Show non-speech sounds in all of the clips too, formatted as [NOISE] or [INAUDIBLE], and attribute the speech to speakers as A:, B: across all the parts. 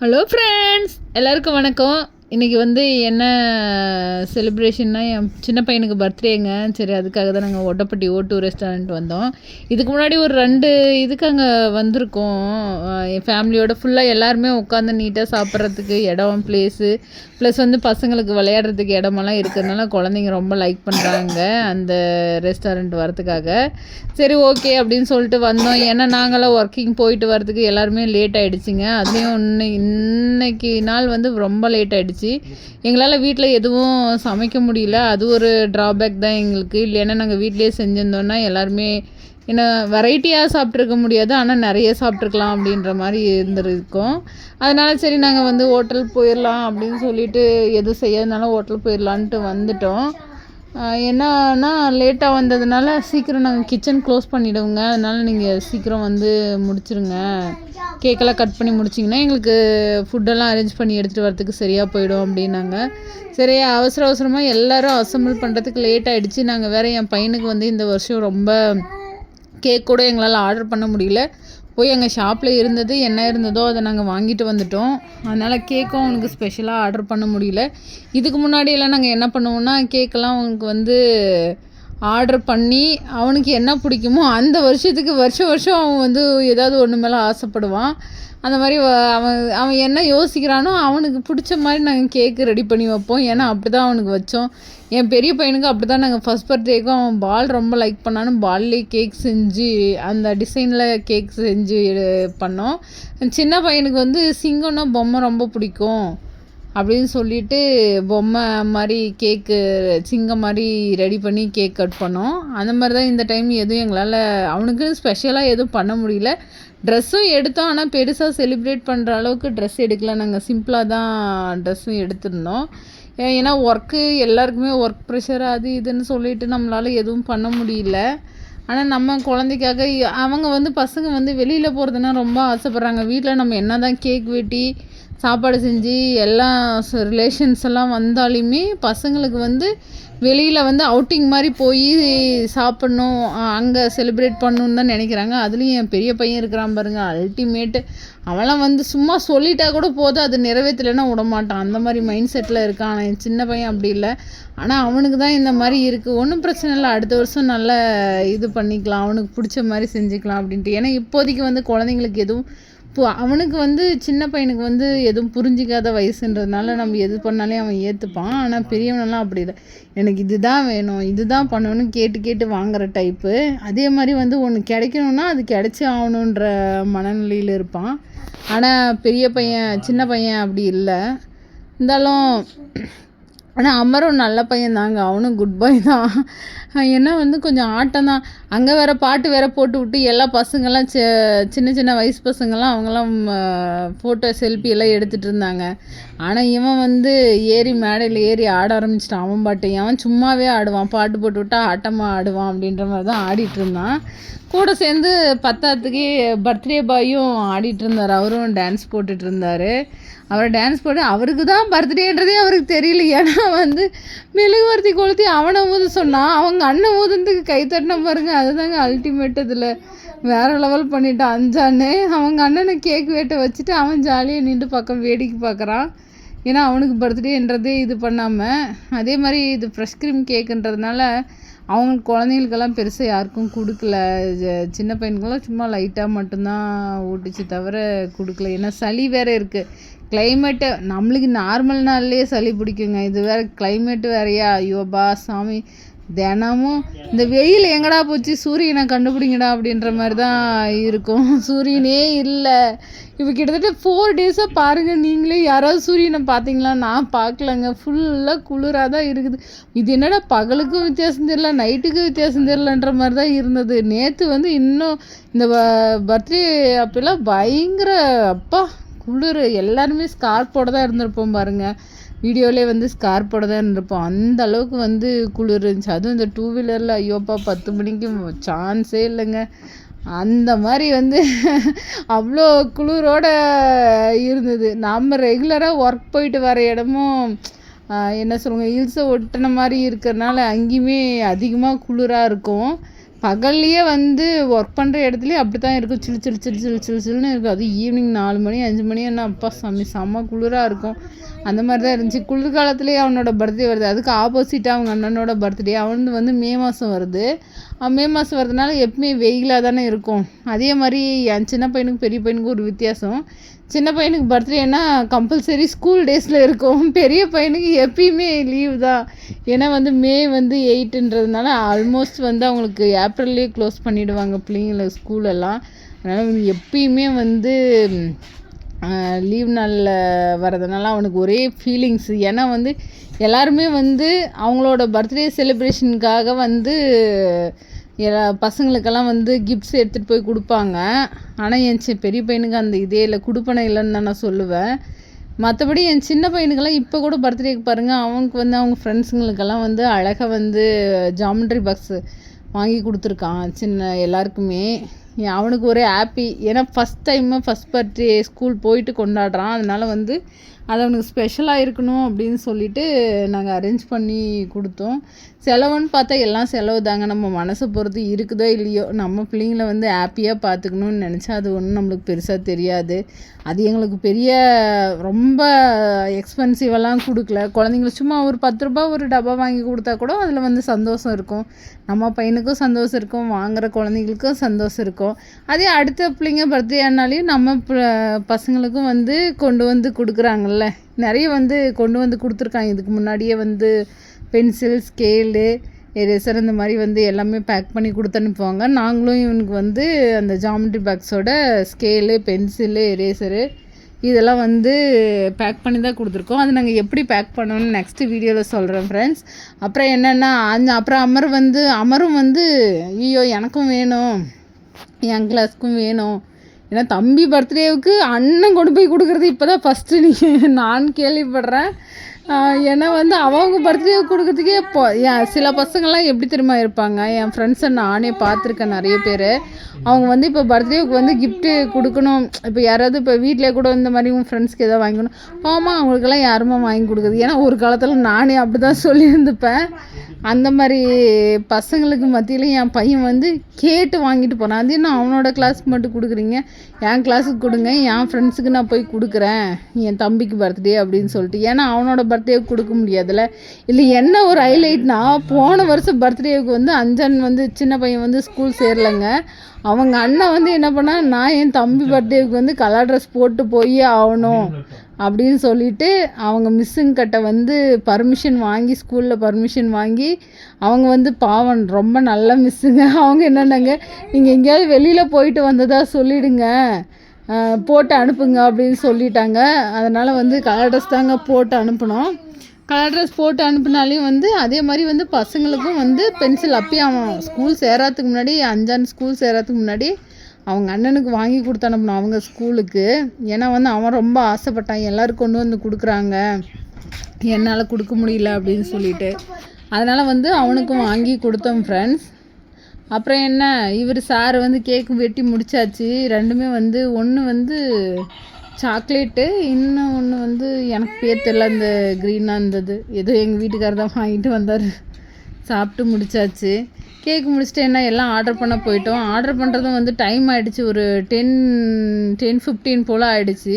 A: Hello friends எல்லாருக்கும் வணக்கம். இன்றைக்கி வந்து என்ன செலிப்ரேஷன்னா என் சின்ன பையனுக்கு பர்த்டேங்க சரி அதுக்காக தான் நாங்கள் ஒட்டப்பட்டி ஓ டூ ரெஸ்டாரண்ட் வந்தோம். இதுக்கு முன்னாடி ஒரு ரெண்டு இதுக்கு அங்கே வந்திருக்கோம். என் ஃபேமிலியோட ஃபுல்லாக எல்லாருமே உட்காந்து நீட்டாக சாப்பிட்றதுக்கு இடம் ப்ளேஸு ப்ளஸ் வந்து பசங்களுக்கு விளையாடுறதுக்கு இடமெல்லாம் இருக்கிறதுனால குழந்தைங்க ரொம்ப லைக் பண்ணுறாங்க அந்த ரெஸ்டாரண்ட் வரதுக்காக சரி ஓகே அப்படின்னு சொல்லிட்டு வந்தோம். ஏன்னா நாங்களாம் ஒர்க்கிங் போயிட்டு வரதுக்கு எல்லாருமே லேட் ஆகிடுச்சிங்க அதுலேயும் இன்னை இன்னைக்கு நாள் வந்து ரொம்ப லேட் ஆகிடுச்சி எங்களால் வீட்டில் எதுவும் சமைக்க முடியல. அது ஒரு ட்ராபேக் தான் எங்களுக்கு. இல்லைன்னா நாங்கள் வீட்டிலே செஞ்சிருந்தோன்னா எல்லாருமே என்ன வெரைட்டியாக சாப்பிட்ருக்க முடியாது. ஆனால் நிறைய சாப்பிட்ருக்கலாம் அப்படின்ற மாதிரி இருந்திருக்கும். அதனால் சரி நாங்கள் வந்து ஹோட்டல் போயிடலாம் அப்படின்னு சொல்லிட்டு எதுவும் செய்யாதனால ஹோட்டல் போயிடலான்ட்டு வந்துட்டோம். என்னன்னா லேட்டாக வந்ததுனால சீக்கிரம் நாங்கள் கிச்சன் க்ளோஸ் பண்ணிவிடுவோங்க அதனால் நீங்கள் சீக்கிரம் வந்து முடிச்சிருங்க. கேக்கெல்லாம் கட் பண்ணி முடிச்சிங்கன்னா எங்களுக்கு ஃபுட்டெல்லாம் அரேஞ்ச் பண்ணி எடுத்துகிட்டு வரதுக்கு சரியாக போயிடும் அப்படின்னாங்க. சரி அவசர அவசரமாக எல்லோரும் அசம்பிள் பண்ணுறதுக்கு லேட் ஆகிடுச்சு நாங்கள் வேறு என் பையனுக்கு வந்து இந்த வருஷம் ரொம்ப கேக் கூட எங்களால் ஆர்டர் பண்ண முடியல. போய் எங்கள் ஷாப்பில் இருந்தது என்ன இருந்ததோ அதை நாங்கள் வாங்கிட்டு வந்துட்டோம். அதனால் கேக்கும் அவனுக்கு ஸ்பெஷலாக ஆர்டர் பண்ண முடியல. இதுக்கு முன்னாடியெல்லாம் நாங்கள் என்ன பண்ணுவோம்னா கேக்கெல்லாம் அவனுக்கு வந்து ஆர்டர் பண்ணி அவனுக்கு என்ன பிடிக்குமோ அந்த வருஷத்துக்கு வருஷம் வருஷம் அவன் வந்து ஏதாவது ஒன்று மேலே ஆசைப்படுவான். அந்த மாதிரி அவன் அவன் என்ன யோசிக்கிறானோ அவனுக்கு பிடிச்ச மாதிரி நாங்கள் கேக்கு ரெடி பண்ணி வைப்போம். ஏன்னா அப்படி தான் அவனுக்கு வச்சோம். என் பெரிய பையனுக்கு அப்படி தான் நாங்கள் ஃபஸ்ட் பர்த்டேக்கும் அவன் பால் ரொம்ப லைக் பண்ணான்னு பால்லே கேக் செஞ்சு அந்த டிசைனில் கேக் செஞ்சு எடு- பண்ணோம். சின்ன பையனுக்கு வந்து சிங்கம்னா பொம்மை ரொம்ப பிடிக்கும். அப்படின்னு சொல்லிட்டு பொம்மை மாதிரி கேக்கு சிங்கம் மாதிரி ரெடி பண்ணி கேக் கட் பண்ணோம். அந்த மாதிரி தான் இந்த டைம் எதுவும் எங்களால் அவனுக்கு ஸ்பெஷலாக எதுவும் பண்ண முடியல. ட்ரெஸ்ஸும் எடுத்தோம் ஆனால் பெருசாக செலிப்ரேட் பண்ணுற அளவுக்கு ட்ரெஸ் எடுக்கல. நாங்கள் சிம்பிளாக தான் ட்ரெஸ்ஸும் எடுத்திருந்தோம். ஏன்னா ஒர்க்கு எல்லாருக்குமே ஒர்க் ப்ரெஷர் அது இதுன்னு சொல்லிட்டு நம்மளால் எதுவும் பண்ண முடியல. ஆனால் நம்ம குழந்தைக்காக அவங்க வந்து பசங்க வந்து வெளியில் போகிறதுனா ரொம்ப ஆசைப்பட்றாங்க. வீட்டில் நம்ம என்ன தான் கேக் வெட்டி சாப்பாடு செஞ்சு எல்லா ரிலேஷன்ஸ் எல்லாம் வந்தாலுமே பசங்களுக்கு வந்து வெளியில் வந்து அவுட்டிங் மாதிரி போய் சாப்பிட்ணும் அங்கே செலிப்ரேட் பண்ணணுன்னு தான் நினைக்கிறாங்க. அதுலேயும் என் பெரிய பையன் இருக்கிறான் பாருங்க அல்டிமேட்டு அவன்லாம் வந்து சும்மா சொல்லிட்டா கூட போதும் அது நிறைவேற்றலைன்னா விடமாட்டான். அந்த மாதிரி மைண்ட் செட்டில் இருக்கான். என் சின்ன பையன் அப்படி இல்லை. ஆனால் அவனுக்கு தான் இந்த மாதிரி இருக்குது ஒன்றும் பிரச்சனை இல்லை. அடுத்த வருஷம் நல்ல இது பண்ணிக்கலாம். அவனுக்கு பிடிச்ச மாதிரி செஞ்சுக்கலாம் அப்படின்ட்டு. ஏன்னா இப்போதைக்கு வந்து குழந்தைங்களுக்கு எதுவும் அவனுக்கு வந்து சின்ன பையனுக்கு வந்து எதுவும் புரிஞ்சிக்காத வயசுன்றதுனால நம்ம எது பண்ணாலே அவன் ஏற்றுப்பான் ஆனால் பெரியவனெல்லாம் அப்படி இல்லை. எனக்கு இதுதான் வேணும் இதுதான் பண்ணணும்னு கேட்டு கேட்டு வாங்குற டைப்பு அதே மாதிரி வந்து ஒன்று கிடைக்கணும்னா அது கிடைச்சி ஆகணுன்ற மனநிலையில் இருப்பான். ஆனால் பெரிய பையன் சின்ன பையன் அப்படி இல்லை. இருந்தாலும் ஆனால் அமரும் நல்ல பையன் தாங்க அவனும் குட் பாய் தான். ஏன்னா வந்து கொஞ்சம் ஆட்டம் தான். அங்கே வேற பாட்டு வேறு போட்டு விட்டு எல்லா பசங்கள்லாம் சி சின்ன சின்ன வயசு பசங்கள்லாம் அவங்களாம் ஃபோட்டோ செல்ஃபி எல்லாம் எடுத்துகிட்டு இருந்தாங்க. ஆனால் இவன் வந்து ஏறி மேடையில் ஏறி ஆட ஆரம்பிச்சிட்டான். அவன் பாட்டு அவன் சும்மாவே ஆடுவான். பாட்டு போட்டு விட்டா ஆட்டமாக ஆடுவான். அப்படின்ற மாதிரி தான் ஆடிட்டு இருந்தான். கூட சேர்ந்து பத்தாத்துக்கு பர்த்டே பாயும் ஆடிட்டு இருந்தார். அவரும் டான்ஸ் போட்டுட்டு இருந்தார். அவரை டான்ஸ் போட்டு அவருக்கு தான் பர்த்டேன்றதே அவருக்கு தெரியல. ஏன்னா வந்து மெழுகுவர்த்தி கொளுத்தி அவனை ஊத சொன்னான் அவங்க அண்ணன் ஊதுனதுக்கு கை தட்டின பாருங்க அதுதாங்க அல்டிமேட் இதில். வேற லெவல் பண்ணிட்டான் அஞ்சான்னு. அவங்க அண்ணனை கேக் வேட்டை வச்சுட்டு அவன் ஜாலியாக நின்று பக்கம் வேடிக்கை பார்க்குறான். ஏன்னா அவனுக்கு பர்த்டேன்றதே இது பண்ணாமல் அதே மாதிரி இது ஃப்ரெஷ் க்ரீம் கேக்குன்றதுனால அவங்க குழந்தைங்களுக்கெல்லாம் பெருசாக யாருக்கும் கொடுக்கல. சின்ன பையனுக்கெல்லாம் சும்மா லைட்டாக மட்டும்தான் ஓட்டுச்சு தவிர கொடுக்கல. ஏன்னா சளி வேறு இருக்குது கிளைமேட்டு நம்மளுக்கு நார்மல் நாள்லேயே சளி பிடிக்குங்க. இது வேற கிளைமேட்டு வேறயா? ஐயோபா சாமி. தினமும் இந்த வெயில் எங்கடா போச்சு? சூரியனை கண்டுபிடிங்கடா அப்படின்ற மாதிரி தான் இருக்கும். சூரியனே இல்லை. இப்போ கிட்டத்தட்ட ஃபோர் டேஸாக பாருங்கள் நீங்களே யாராவது சூரியனை பார்த்தீங்களா? நான் பார்க்கலங்க. ஃபுல்லாக குளிராக தான் இருக்குது. இது என்னடா பகலுக்கும் வித்தியாசம் தெரியல நைட்டுக்கும் வித்தியாசம் தெரியலன்ற மாதிரி தான் இருந்தது. நேற்று வந்து இன்னும் இந்த பர்த்டே அப்போல்லாம் பயங்கர அப்பா குளிர் எல்லாருமே ஸ்கார்ப்போட தான் இருந்திருப்போம் பாருங்கள் வீடியோலே வந்து ஸ்கார்ப்போட தான் இருந்திருப்போம். அந்த அளவுக்கு வந்து குளிர் இருந்துச்சு. அதுவும் இந்த டூ வீலரில் ஐயோப்பா பத்து மணிக்கு சான்ஸே இல்லைங்க. அந்த மாதிரி வந்து [LAUGHS] அவ்வளோ குளிரோட இருந்தது. நம்ம ரெகுலராக ஒர்க் போயிட்டு வர இடமும் என்ன சொல்லுவாங்க ஹில்ஸை ஒட்டின மாதிரி இருக்கிறனால அங்கேயுமே அதிகமாக குளிராக இருக்கும். பகல்லையே வந்து ஒர்க் பண்ணுற இடத்துலையே அப்படி தான் இருக்கும். சிலு சிலு சிலு சிலு சிலு சிலுன்னு இருக்கும். அது ஈவினிங் நாலு மணி அஞ்சு மணி என்ன அப்பா சாமி செம்ம குளிராக இருக்கும். அந்த மாதிரி தான் இருந்துச்சு குளிர்காலத்துலேயே அவனோட பர்த்டே வருது. அதுக்கு ஆப்போசிட்டாக அவங்க அண்ணனோட பர்த்டே அவனது வந்து மே மாதம் வருது. மே மாதம் வரதுனால எப்பவுமே வெயிலாக தானே இருக்கும். அதே மாதிரி என் சின்ன பையனுக்கு பெரிய பையனுக்கு ஒரு வித்தியாசம். சின்ன பையனுக்கு பர்த்டேனா கம்பல்சரி ஸ்கூல் டேஸில் இருக்கும். பெரிய பையனுக்கு எப்பயுமே லீவ் தான். ஏன்னா வந்து மே வந்து எயிட்டுன்றதுனால ஆல்மோஸ்ட் வந்து அவங்களுக்கு ஏப்ரல்லே க்ளோஸ் பண்ணிவிடுவாங்க பிள்ளைங்கள ஸ்கூலெல்லாம் அதனால் எப்பயுமே வந்து லீவ் நாளில் வரதுனால அவனுக்கு ஒரே ஃபீலிங்ஸு ஏன்னா வந்து எல்லாருமே வந்து அவங்களோட பர்த்டே செலிப்ரேஷனுக்காக வந்து எல்லா பசங்களுக்கெல்லாம் வந்து கிஃப்ட்ஸ் எடுத்துகிட்டு போய் கொடுப்பாங்க. ஆனால் என் சி பெரிய பையனுக்கு அந்த இதே இல்லை. கொடுப்பனை இல்லைன்னு தான் நான் சொல்லுவேன். மற்றபடி என் சின்ன பையனுக்கெல்லாம் இப்போ கூட பர்த்டேக்கு பாருங்கள் அவனுக்கு வந்து அவங்க ஃப்ரெண்ட்ஸுங்களுக்கெல்லாம் வந்து அழகாக வந்து ஜாமெண்ட்ரி பாக்ஸு வாங்கி கொடுத்துருக்கான். சின்ன எல்லாருக்குமே. அவனுக்கு ஒரே ஹாப்பி ஏன்னா first time first birthday school போயிட்டு கொண்டாடுறான். அதனால் வந்து அது அவனுக்கு ஸ்பெஷலாக இருக்கணும் அப்படின்னு சொல்லிட்டு நாங்கள் அரேஞ்ச் பண்ணி கொடுத்தோம். செலவுன்னு பார்த்தா எல்லாம் செலவு தாங்க. நம்ம மனசை பொறுத்து இருக்குதோ இல்லையோ நம்ம பிள்ளைங்கள வந்து ஹாப்பியாக பார்த்துக்கணும்னு நினச்சா அது ஒன்றும் நம்மளுக்கு பெருசாக தெரியாது. அது எங்களுக்கு பெரிய ரொம்ப எக்ஸ்பென்சிவெல்லாம் கொடுக்கல. குழந்தைங்களுக்கு சும்மா ஒரு பத்து ரூபா ஒரு டப்பா வாங்கி கொடுத்தா கூட அதில் வந்து சந்தோஷம் இருக்கும். நம்ம பையனுக்கும் சந்தோஷம் இருக்கும். வாங்குகிற குழந்தைங்களுக்கும் சந்தோஷம் இருக்கும். அதே அடுத்த பிள்ளைங்க பர்த்டே ஆனாலையும் நம்ம பசங்களுக்கும் வந்து கொண்டு வந்து கொடுக்குறாங்கல்ல நிறைய வந்து கொண்டு வந்து கொடுத்துருக்காங்க. இதுக்கு முன்னாடியே வந்து பென்சில் ஸ்கேலு எரேசர் இந்த மாதிரி வந்து எல்லாமே பேக் பண்ணி கொடுத்து அனுப்புவாங்க. நாங்களும் இவனுக்கு வந்து அந்த ஜாமெண்ட்ரி பாக்ஸோட ஸ்கேலு பென்சிலு எரேசரு இதெல்லாம் வந்து பேக் பண்ணி தான் கொடுத்துருக்கோம். அது நாங்கள் எப்படி பேக் பண்ணணும்னு நெக்ஸ்ட்டு வீடியோவில் சொல்கிறேன் ஃப்ரெண்ட்ஸ் அப்புறம் என்னென்னா அந்த அப்புறம் அமர் வந்து அமரும் வந்து ஐயோ எனக்கும் வேணும். என் கிளாஸ்க்கும் வேணும். ஏன்னா தம்பி பர்த்டேவுக்கு அண்ணன் கொண்டு போய் கொடுக்குறது இப்போ தான் ஃபஸ்ட்டு நீங்கள் நான் கேள்விப்படுறேன். ஏன்னா வந்து அவங்க பர்த்டே கொடுக்கறதுக்கே இப்போ என் சில பசங்கள்லாம் எப்படி தெரியுமா இருப்பாங்க? என் ஃப்ரெண்ட்ஸை நானே பார்த்துருக்கேன் நிறைய பேர். அவங்க வந்து இப்போ பர்த்டேவுக்கு வந்து கிஃப்ட்டு கொடுக்கணும். இப்போ யாராவது இப்போ வீட்டிலே கூட இந்த மாதிரி உங்கள் ஃப்ரெண்ட்ஸ்க்கு எதாவது வாங்கிக்கணும். ஆமாம் அவங்களுக்கெல்லாம் யாருமா வாங்கி கொடுக்குறது. ஏன்னா ஒரு காலத்தில் நானே அப்படி தான் சொல்லியிருந்துப்பேன். அந்த மாதிரி பசங்களுக்கு மத்தியில் என் பையன் வந்து கேட்டு வாங்கிட்டு போனான். அது என்ன அவனோட கிளாஸ்க்கு மட்டும் கொடுக்குறீங்க? என் கிளாஸுக்கு கொடுங்க என் ஃப்ரெண்ட்ஸுக்கு நான் போய் கொடுக்குறேன். என் தம்பிக்கு பர்த்டே அப்படின்னு சொல்லிட்டு. ஏன்னா அவனோட பர்த்டேவுக்கு கொடுக்க முடியாதுல்ல. இல்லை என்ன ஒரு ஹைலைட்னா போன வருஷம் பர்த்டேவுக்கு வந்து அஞ்சன் வந்து சின்ன பையன் வந்து ஸ்கூல் சேரலைங்க. அவங்க அண்ணன் வந்து என்ன பண்ணால் நான் என் தம்பி பர்த்டேவுக்கு வந்து கலர் ட்ரெஸ் போட்டு போய் ஆகணும். அப்படின்னு சொல்லிட்டு அவங்க மிஸ்ஸுங்கிட்ட வந்து பர்மிஷன் வாங்கி ஸ்கூலில் பர்மிஷன் வாங்கி அவங்க வந்து பாவன் ரொம்ப நல்ல மிஸ்ஸுங்க அவங்க என்னென்னாங்க? நீங்கள் எங்கேயாவது வெளியில் போயிட்டு வந்ததாக சொல்லிவிடுங்க போட்டு அனுப்புங்க அப்படின்னு சொல்லிட்டாங்க. அதனால் வந்து கலர் ட்ரெஸ் தாங்க போட்டு அனுப்பினோம். கலர் ட்ரெஸ் போட்டு அனுப்புனாலையும் வந்து அதே மாதிரி வந்து பசங்களுக்கும் வந்து பென்சில் அப்பயே அவன் ஸ்கூல் சேராதுக்கு முன்னாடி அஞ்சான் ஸ்கூல் சேராதுக்கு முன்னாடி அவங்க அண்ணனுக்கு வாங்கி கொடுத்து அனுப்பணும் அவங்க ஸ்கூலுக்கு. ஏன்னா வந்து அவன் ரொம்ப ஆசைப்பட்டான் எல்லோரும் கொண்டு வந்து கொடுக்குறாங்க. என்னால் கொடுக்க முடியல அப்படின்னு சொல்லிட்டு. அதனால் வந்து அவனுக்கும் வாங்கி கொடுத்தோம் ஃப்ரெண்ட்ஸ் அப்புறம் என்ன இவர் சார் வந்து கேக்கு வெட்டி முடிச்சாச்சு. ரெண்டுமே வந்து ஒன்று வந்து சாக்லேட்டு இன்னும் ஒன்று வந்து எனக்கு பேர் தெரில அந்த க்ரீனாக இருந்தது. ஏதோ எங்கள் வீட்டுக்காரர் தான் வாங்கிட்டு வந்தார். சாப்பிட்டு முடிச்சாச்சு. கேக் முடிச்சுட்டு என்ன எல்லாம் ஆர்டர் பண்ண போயிட்டோம். ஆர்டர் பண்ணுறதும் வந்து டைம் ஆகிடுச்சு ஒரு டென் டென் ஃபிஃப்டீன் போல் ஆகிடுச்சு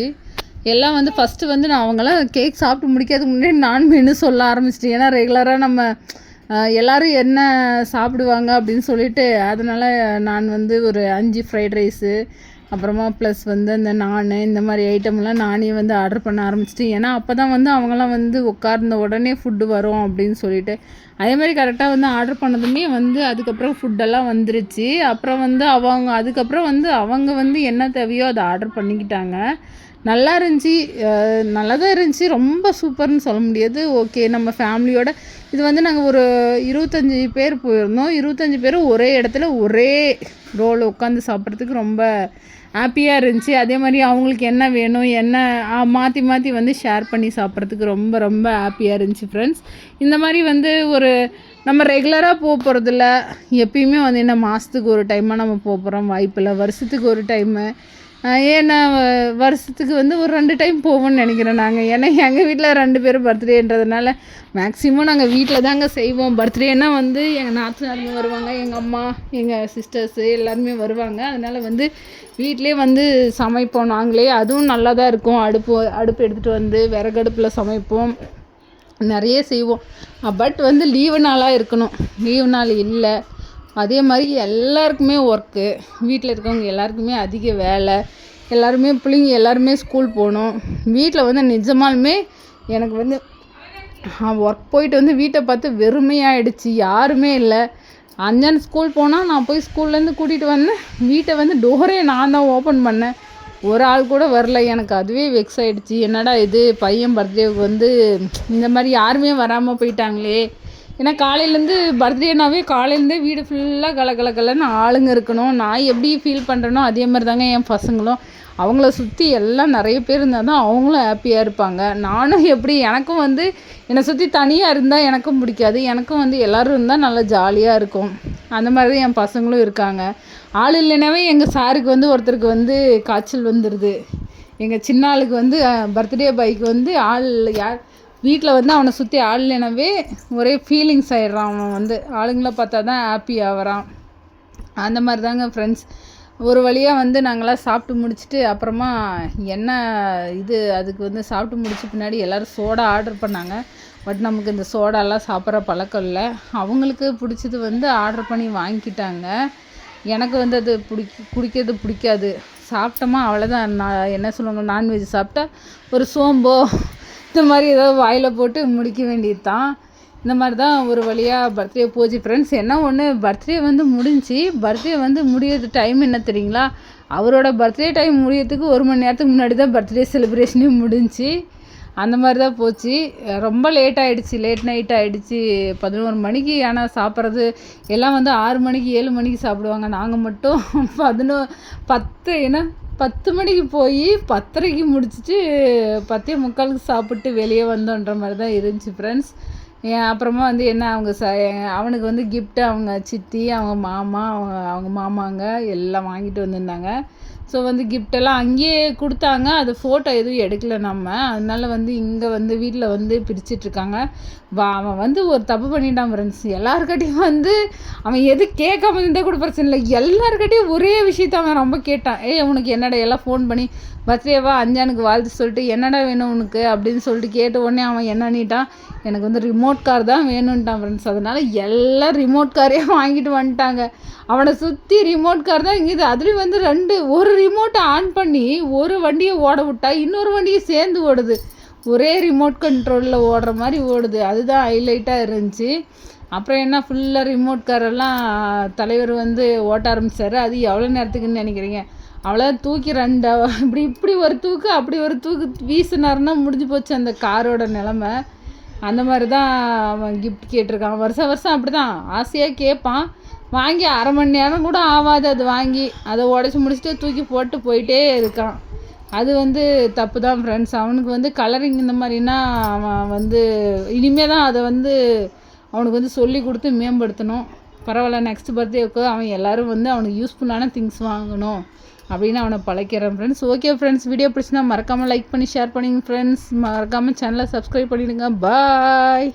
A: எல்லாம் வந்து ஃபஸ்ட்டு வந்து நான் அவங்களாம் கேக் சாப்பிட்டு முடிக்கிறதுக்கு முன்னாடி நான் மெனு சொல்ல ஆரம்பிச்சிட்டேன். ஏன்னா ரெகுலராக நம்ம எல்லோரும் என்ன சாப்பிடுவாங்க அப்படின்னு சொல்லிட்டு அதனால் நான் வந்து ஒரு அஞ்சு ஃப்ரைட் ரைஸு அப்புறமா ப்ளஸ் வந்து அந்த நான் இந்த மாதிரி ஐட்டம்லாம் நானே வந்து ஆர்டர் பண்ண ஆரம்பிச்சிட்டேன் ஏன்னா அப்போ தான் வந்து அவங்களாம் வந்து உட்கார்ந்த உடனே ஃபுட்டு வரும் அப்படின்னு சொல்லிட்டு. அதே மாதிரி கரெக்டாக வந்து ஆர்டர் பண்ணதுமே வந்து அதுக்கப்புறம் ஃபுட்டெல்லாம் வந்துருச்சு. அப்புறம் வந்து அவங்க அதுக்கப்புறம் வந்து அவங்க வந்து என்ன தேவையோ அதை ஆர்டர் பண்ணிக்கிட்டாங்க. நல்லா இருந்துச்சு. நல்லா தான் இருந்துச்சு. ரொம்ப சூப்பர்னு சொல்ல முடியாது. ஓகே நம்ம ஃபேமிலியோட இது வந்து நாங்கள் ஒரு இருபத்தஞ்சி பேர் போயிருந்தோம். இருபத்தஞ்சி பேரும் ஒரே இடத்துல ஒரே ரோல் உட்காந்து சாப்பிட்றதுக்கு ரொம்ப ஹாப்பியாக இருந்துச்சு. அதே மாதிரி அவங்களுக்கு என்ன வேணும் என்ன மாற்றி மாற்றி வந்து ஷேர் பண்ணி சாப்பிட்றதுக்கு ரொம்ப ரொம்ப ஹாப்பியாக இருந்துச்சு ஃப்ரெண்ட்ஸ் இந்த மாதிரி வந்து ஒரு நம்ம ரெகுலராக போக போகிறதில்ல எப்பயுமே வந்து என்ன மாதத்துக்கு ஒரு டைமாக நம்ம போக போகிறோம் வாய்ப்பில்லை. வருஷத்துக்கு ஒரு டைமு ஏன்னா வருஷத்துக்கு வந்து ஒரு ரெண்டு டைம் போவோம்னு நினைக்கிறேன் நாங்கள் ஏன்னா எங்கள் வீட்டில் ரெண்டு பேரும் பர்த்டேன்றதுனால மேக்ஸிமம் நாங்கள் வீட்டில் தாங்க செய்வோம். பர்த்டேனால் வந்து எங்கள் நாத்தனாருமே வருவாங்க எங்கள் அம்மா எங்கள் சிஸ்டர்ஸு எல்லாருமே வருவாங்க. அதனால் வந்து வீட்டிலே வந்து சமைப்போம் நாங்களே. அதுவும் நல்லா தான் இருக்கும். அடுப்பு அடுப்பு எடுத்துகிட்டு வந்து விறகடுப்பில் சமைப்போம். நிறைய செய்வோம். பட் வந்து லீவு நாளாக இருக்கணும். லீவு நாள் இல்லை. அதே மாதிரி எல்லாருக்குமே ஒர்க்கு வீட்டில் இருக்கவங்க எல்லாருக்குமே அதிக வேலை எல்லாருமே பிள்ளைங்க எல்லாருமே ஸ்கூல் போகணும். வீட்டில் வந்து நிஜமாலுமே எனக்கு வந்து ஒர்க் போயிட்டு வந்து வீட்டை பார்த்து வெறுமையாயிடுச்சு யாருமே இல்லை. அஞ்சான் ஸ்கூல் போனால் நான் போய் ஸ்கூல்லேருந்து கூட்டிகிட்டு வந்தேன் வீட்டை வந்து டோரே நான் தான் ஓப்பன் பண்ணேன். ஒரு ஆள் கூட வரல எனக்கு அதுவே வெக்ஸ் ஆகிடுச்சி என்னடா இது பையன் பர்த்டேவுக்கு வந்து இந்த மாதிரி யாருமே வராமல் போயிட்டாங்களே. ஏன்னா காலையிலேருந்து பர்த்டேனாவே காலையிலேருந்தே வீடு ஃபுல்லாக கல கல கலன்னு ஆளுங்க இருக்கணும். நான் எப்படி ஃபீல் பண்ணுறேனோ அதே மாதிரி தாங்க என் பசங்களும். அவங்கள சுற்றி எல்லாம் நிறைய பேர் இருந்தால் தான் அவங்களும் ஹாப்பியாக இருப்பாங்க. நானும் எப்படி எனக்கும் வந்து என்னை சுற்றி தனியாக இருந்தால் எனக்கும் பிடிக்காது. எனக்கும் வந்து எல்லோரும் இருந்தால் நல்லா ஜாலியாக இருக்கும். அந்த மாதிரி தான் என் பசங்களும் இருக்காங்க. ஆள் இல்லைனாவே எங்கள் சாருக்கு வந்து ஒருத்தருக்கு வந்து காய்ச்சல் வந்துடுது எங்கள் சின்ன ஆளுக்கு வந்து பர்த்டே பைக்கு வந்து ஆள் யார் வீட்டில் வந்து அவனை சுற்றி ஆள் இல்லைனாவே ஒரே ஃபீலிங்ஸ் ஆயிடுறான் அவன் வந்து. ஆளுங்களை பார்த்தா தான் ஹாப்பி ஆகிறான் அந்த மாதிரி தாங்க ஃப்ரெண்ட்ஸ் ஒரு வழியாக வந்து நாங்களாம் சாப்பிட்டு முடிச்சுட்டு அப்புறமா என்ன இது அதுக்கு வந்து சாப்பிட்டு முடிச்ச பின்னாடி எல்லோரும் சோடா ஆர்டர் பண்ணாங்க. பட் நமக்கு இந்த சோடாலாம் சாப்பிட்ற பழக்கம் இல்லை. அவங்களுக்கு பிடிச்சது வந்து ஆர்டர் பண்ணி வாங்கிக்கிட்டாங்க எனக்கு வந்து அது பிடிக்க குடிக்கிறது பிடிக்காது. சாப்பிட்டோமா அவ்வளோதான் நான் என்ன சொல்லுவாங்க நான்வெஜ் சாப்பிட்டா ஒரு சோம்போ இந்த மாதிரி ஏதாவது வாயில் போட்டு முடிக்க வேண்டியது தான் இந்த மாதிரி தான் ஒரு வழியாக பர்த்டே போச்சு ஃப்ரெண்ட்ஸ் என்ன ஒன்று பர்த்டே வந்து முடிஞ்சு பர்த்டே வந்து முடியறது டைம் என்ன தெரியுங்களா? அவரோட பர்த்டே டைம் முடியறதுக்கு ஒரு மணி நேரத்துக்கு முன்னாடி தான் பர்த்டே செலிப்ரேஷனே முடிஞ்சு அந்த மாதிரி தான் போச்சு. ரொம்ப லேட் ஆகிடுச்சு லேட் நைட் ஆகிடுச்சு பதினோரு மணிக்கு ஆனால் சாப்பிட்றது எல்லாம் வந்து ஆறு மணிக்கு ஏழு மணிக்கு சாப்பிடுவாங்க. நாங்கள் மட்டும் [LAUGHS] பதினோ பத்து ஏன்னா பத்து மணிக்கு போய் பத்தரைக்கு முடிச்சிட்டு பத்தே முக்காலுக்கு சாப்பிட்டு வெளியே வந்தோன்ற மாதிரி தான் இருந்துச்சு ஃப்ரெண்ட்ஸ் அப்புறமா வந்து என்ன அவங்க ச அவனுக்கு வந்து கிஃப்ட்டு அவங்க சித்தி அவங்க மாமா அவங்க அவங்க மாமாங்க எல்லாம் வாங்கிட்டு வந்திருந்தாங்க. ஸோ வந்து கிஃப்டெல்லாம் அங்கேயே கொடுத்தாங்க. அது ஃபோட்டோ எதுவும் எடுக்கல நம்ம. அதனால வந்து இங்கே வந்து வீட்டில் வந்து பிரிச்சிட்ருக்காங்க. வா அவன் வந்து ஒரு தப்பு பண்ணிட்டான் ஃப்ரெண்ட்ஸ் எல்லாருக்கிட்டையும் வந்து அவன் எது கேட்காம இருந்தால் கூட பிரச்சனை இல்லை. எல்லாருக்கிட்டையும் ஒரே விஷயத்த அவன் ரொம்ப கேட்டான். ஏய் உனக்கு என்னடா எல்லாம் ஃபோன் பண்ணி பர்த்டேவா அஞ்சானுக்கு வாழ்த்து சொல்லிட்டு என்னடா வேணும் உனக்கு? அப்படின்னு சொல்லிட்டு கேட்ட உடனே அவன் என்னன்னிட்டான் எனக்கு வந்து ரிமோட் கார் தான் வேணும்ட்டான் ஃப்ரெண்ட்ஸ் அதனால் எல்லாம் ரிமோட் காரே வாங்கிட்டு வந்துட்டாங்க. அவனை சுற்றி ரிமோட் கார் தான் இங்கே அதுலேயும் வந்து ரெண்டு ஒரு ரிமோட்டை ஆன் பண்ணி ஒரு வண்டியை ஓட விட்டா இன்னொரு வண்டியை சேர்ந்து ஓடுது. ஒரே ரிமோட் கண்ட்ரோலில் ஓடுற மாதிரி ஓடுது. அதுதான் ஹைலைட்டாக இருந்துச்சு. அப்புறம் என்ன ஃபுல்லாக ரிமோட் காரெல்லாம் தலைவர் வந்து ஓட்ட ஆரம்பிச்சார். அது எவ்வளோ நேரத்துக்குன்னு நினைக்கிறீங்க? அவ்வளோ தூக்கி ரெண்டு இப்படி இப்படி ஒரு தூக்கு அப்படி ஒரு தூக்கு வீசினார்னா முடிஞ்சு போச்சு அந்த காரோட நிலமை. அந்த மாதிரி தான் அவன் கிஃப்ட் கேட்டிருக்கான். வருஷம் வருஷம் அப்படி தான் ஆசையாக கேட்பான். வாங்கி அரை மணி நேரம் கூட ஆகாது அது வாங்கி. அதை உடச்சி முடிச்சுட்டு தூக்கி போட்டு போயிட்டே இருக்கான். அது வந்து தப்பு தான் ஃப்ரெண்ட்ஸ் அவனுக்கு வந்து கலரிங் இந்த மாதிரினா அவன் வந்து இனிமே தான் அதை வந்து அவனுக்கு வந்து சொல்லி கொடுத்து மேம்படுத்தணும். பரவாயில்ல நெக்ஸ்ட் பர்த்டேவுக்கு அவன் எல்லோரும் வந்து அவனுக்கு யூஸ்ஃபுல்லான திங்ஸ் வாங்கணும் அப்படின்னு அவனை பழைக்கிறேன் ஃப்ரெண்ட்ஸ் ஓகே ஃப்ரெண்ட்ஸ் வீடியோ பிடிச்சினா மறக்காமல் லைக் பண்ணி ஷேர் பண்ணிங்க ஃப்ரெண்ட்ஸ் மறக்காமல் சேனலை சப்ஸ்கிரைப் பண்ணிவிடுங்க பாய்